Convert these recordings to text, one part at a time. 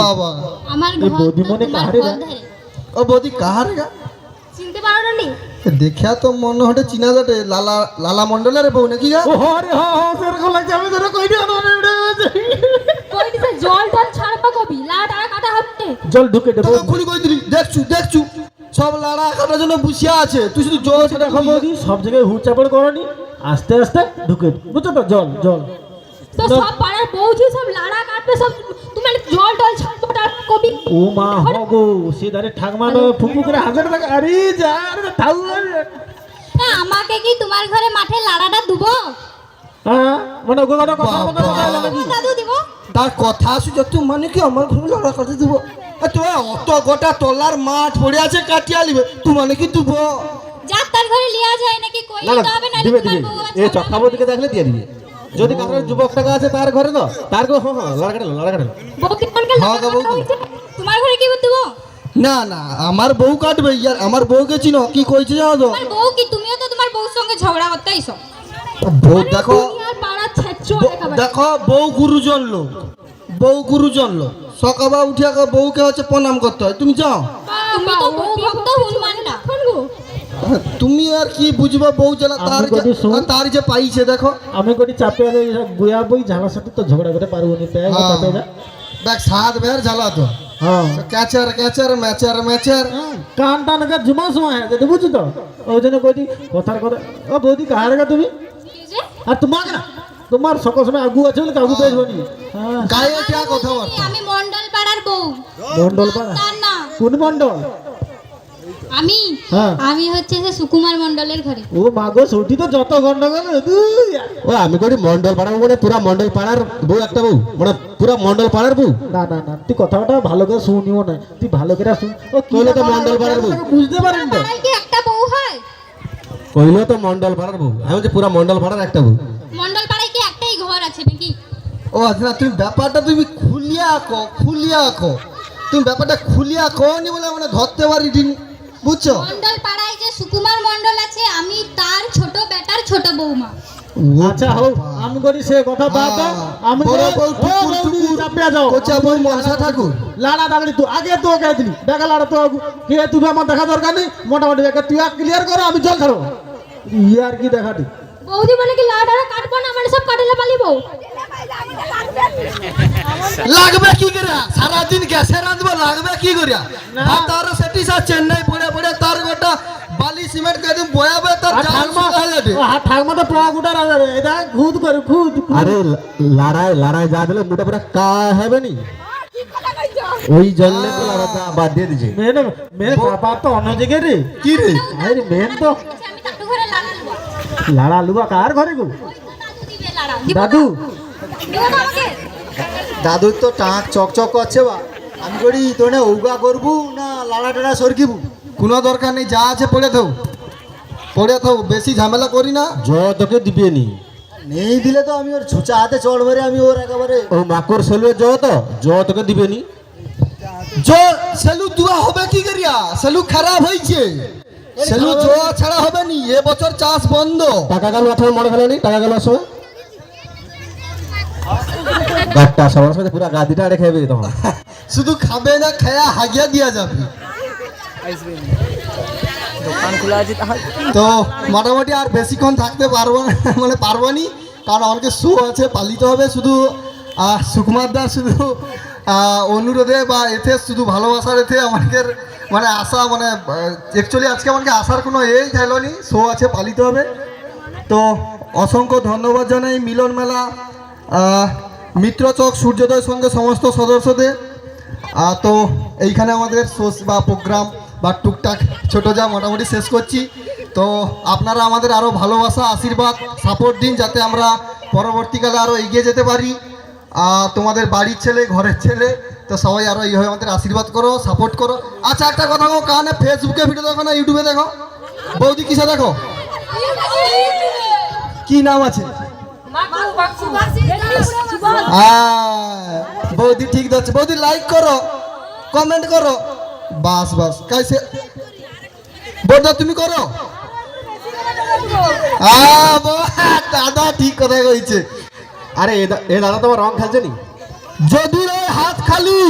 বাবা। আমার বৌদিমণি তোমার কাহারে রে? ধারে। ও বৌদি কাহার গা? চিনতে পারো না? নি দেখা তো মনে হটে চিনা যাতে লালা লালা মন্ডলের বউ নাকি গা? ও হরে হ হ সেরকম লাগছে আমি তোরা কই দিও না কই দিছে? জল টল ছাড়বা কবি? লাট কাটা হচ্ছে জল ঢুকে দেবো। খুলি কই দিলি? দেখছু দেখছু। সব লাড়া কাটার জন্য বসিয়া আছে। তুই শুধু জল সেটা দেখো বৌদি সব জায়গায় হুট চাপড় করনি। আস্তে আস্তে ঢুকে বুঝছ তো? জল জল। তো সব পাড়ার বৌজি সব লাড়া কাটবে সব তুমি জল টল ছাড়বা কবি ও মা হ গো সে ধারে ঠাকমা ফুকু করে হাজার টাকা আরে যা আরে থাউ না আমাকে কি তোমার ঘরে মাঠে লাড়াটা দুবো? হ্যাঁ মানে ওকে কথা কথা কথা কথা? দাদু দিব? তার কথা শুনে তুই মানে কি আমার ঘরে লড়া কাটে দিব? তুই অত গোটা তলার মাঠ পড়ে আছে কাটিয়া লিবে তুই মানে কি তুই যার তার ঘরে লিয়া যায় নাকি কই না না হবে না দিবে দিবে। এই চক্রাবতীকে দেখলে দিয়ে দিবে। যদি কারোর যুবক টাকা আছে তার ঘরে তো তার ঘরে হ্যাঁ হ্যাঁ লড়া কাটে লড়া কাটে। বউকে কোনকে হ্যাঁ গো, বউ। তোমার ঘরে কি দিব না না আমার বউ কাটবে ইয়ার আমার বউকে চিনো কি কইছে জানো তো? তোমার বউ কি তুমিও তো তোমার বউর সঙ্গে ঝগড়া করতে আইছো। বউ দেখো দেখো বউ গুরুজন লোক বউ গুরুজন লোক। সকালবেলা উঠিয়া করে বউকে হচ্ছে প্রণাম করতে হয়। তুমি যাও। তুমি তো বউ ভক্ত হনুমানটা তুমি আর কি বুঝবে বউ জ্বালা তার তার যে পাইছে দেখো। আমি কোটি চাপে আর গুয়া বই ঝালার সাথে তো ঝগড়া করতে পারব না তাই হ্যাঁ। দেখ সাত বের জ্বালা তো। হ্যাঁ ক্যাচার ক্যাচার ম্যাচার ম্যাচার কান টান জুমা সময় তো বুঝছ তো? ওই জন্য কইটি কথার কথা ও বৌদি কাহার গা তুমি? আর তোমাকে না তোমার সকল সময় আগু আছে বলে কাগু পেয়েছ নি হ্যাঁ। গায়ে টিয়া আমি মন্ডল পাড়ার বউ মন্ডল পাড়া কোন মন্ডল আমি? হ্যাঁ। আমি হচ্ছে যে সুকুমার মন্ডলের ঘরে। ও মাগো ছুটি তো যত গন্ডগোল দুই। ও আমি করি মন্ডল পাড়ার মানে পুরা মন্ডল পাড়ার বউ একটা বউ। মানে পুরা মন্ডল পাড়ার বউ। না না না তুই কথাটা ভালো করে শুনিও না। তুই ভালো করে শুন। ও কি কইলে তো মন্ডল পাড়ার বউ। বুঝতে পারেন তো কি একটা বউ হয়? কইলো তো মন্ডল পাড়ার বউ। আমি বলছি পুরা মন্ডল পাড়ার একটা বউ। মন্ডল পাড়ায় কি একটাই ঘর আছে নাকি? ও আচ্ছা তুমি ব্যাপারটা তুমি খুলিয়া আঁকো খুলিয়া আঁকো তুমি ব্যাপারটা খুলিয়া আঁকো নি বলে আমরা ধরতে পারি দিন বুঝছ? মন্ডল পাড়ায় যে সুকুমার মন্ডল আছে আমি তার ছোট বেটার ছোট বৌমা। আচ্ছা হোক আমি করি সে কথা বাদ দাও আমি বড় বউ টুকুর টুকুর চাপিয়া যাও। কোচা বউ মনসা ঠাকুর। লাড়া দাঁড়ি তুই আগে তো কে দিলি। দেখা লাড়া তো কে তুমি আমার দেখা দরকার নেই? মোটামুটি দেখা তুই ক্লিয়ার করো আমি জল ছাড়ো ইয়ার কি দেখাটি? বৌদি বলে কি লাডারা কাটবো না? মানে সব কাটলে পালিব? লাগবে কি করে সারাদিন গ্যাসে রাঁধবো লাগবে কি করে আর তার সেটি সা চেন্নাই পড়ে পড়ে তার গোটা বালি সিমেন্ট কে দিন বয়াবে তার ঠাকমা আর ঠাকমা তো পোয়া গুটা রাজা রে। এটা খুদ করে খুদ। আরে লড়াই লড়াই যা দিলে মোটা পুরা কা হবে নি? ওই জন্য তো লড়াইটা বাদ দিয়ে দিছে। মেন মেন বাবা তো অন্য জায়গায় রে। কি রে? আরে মেন তো লাড়া লুবা কার ঘরে গো? দাদু। দাদুর তো টাক চকচক করছে বা। আমি করি তোনে উগা করবু না লাড়া টাড়া সরকিবু? কোনো দরকার নেই যা আছে পড়ে থাও পড়ে থাও বেশি ঝামেলা করি না। জ তোকে দিবে নি। নেই দিলে তো আমি ওর ছুচা হাতে চড় মেরে আমি ওর একেবারে ও মাকড় সেলুয়ে জ তো? জ তোকে দিবে নি। জো সেলু দুয়া হবে কি করিয়া? সেলু খারাপ হয়েছে সেলু জোয়া ছাড়া হবে নি এ বছর চাষ বন্ধ। টাকা গেল আঠারো মনে ফেলে নি টাকা গেল সময় একটা সবার সাথে পুরা গাদিটা খাবে তখন। শুধু খাবে না খায়া হাগিয়া দিয়া যাবে। তো মোটামুটি আর বেশিক্ষণ থাকতে পারব না মানে পারব নি। কারণ আমাকে শো আছে পালিত হবে শুধু আহ, সুকুমার দা শুধু অনুরোধে বা এতে শুধু ভালোবাসার এতে আমাদের মানে আশা মানে অ্যাকচুয়ালি আজকে আমাকে আসার কোনো এই থাইলো নি শো আছে পালিত হবে। তো অসংখ্য ধন্যবাদ জানাই মিলন মেলা আহ, মিত্রচক সূর্যোদয় সঙ্গে সমস্ত সদস্যদের। তো এইখানে আমাদের শোস বা প্রোগ্রাম বা টুকটাক ছোটো যা মোটামুটি শেষ করছি। তো আপনারা আমাদের আরও ভালোবাসা আশীর্বাদ সাপোর্ট দিন যাতে আমরা পরবর্তীকালে আরও এগিয়ে যেতে পারি। আহ, তোমাদের বাড়ির ছেলে ঘরের ছেলে তো সবাই আরও এইভাবে আমাদের আশীর্বাদ করো সাপোর্ট করো। আচ্ছা একটা কথা কো কানে ফেসবুকে ভিডিও দেখো না ইউটিউবে দেখো? বৌদি কিসে দেখো? কি নাম আছে? বৌদি ঠিক যাচ্ছে বৌদি লাইক করো কমেন্ট করো। বাস বাস কাইসে বৌদা তুমি করো। দাদা ঠিক কথা কইছে। আরে দা- এ দাদা তোমার রং খেলছে নি? যদি রে হাত খালি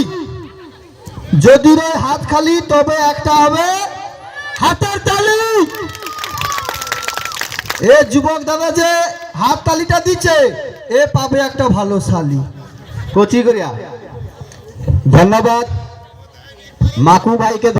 যদি রে হাত খালি তবে একটা হবে হাতের তালি। এ যুবক দাদা যে হাত তালিটা দিচ্ছে। এ পাবে একটা ভালো শালি। কচি করিয়া। ধন্যবাদ। মাকু ভাইকে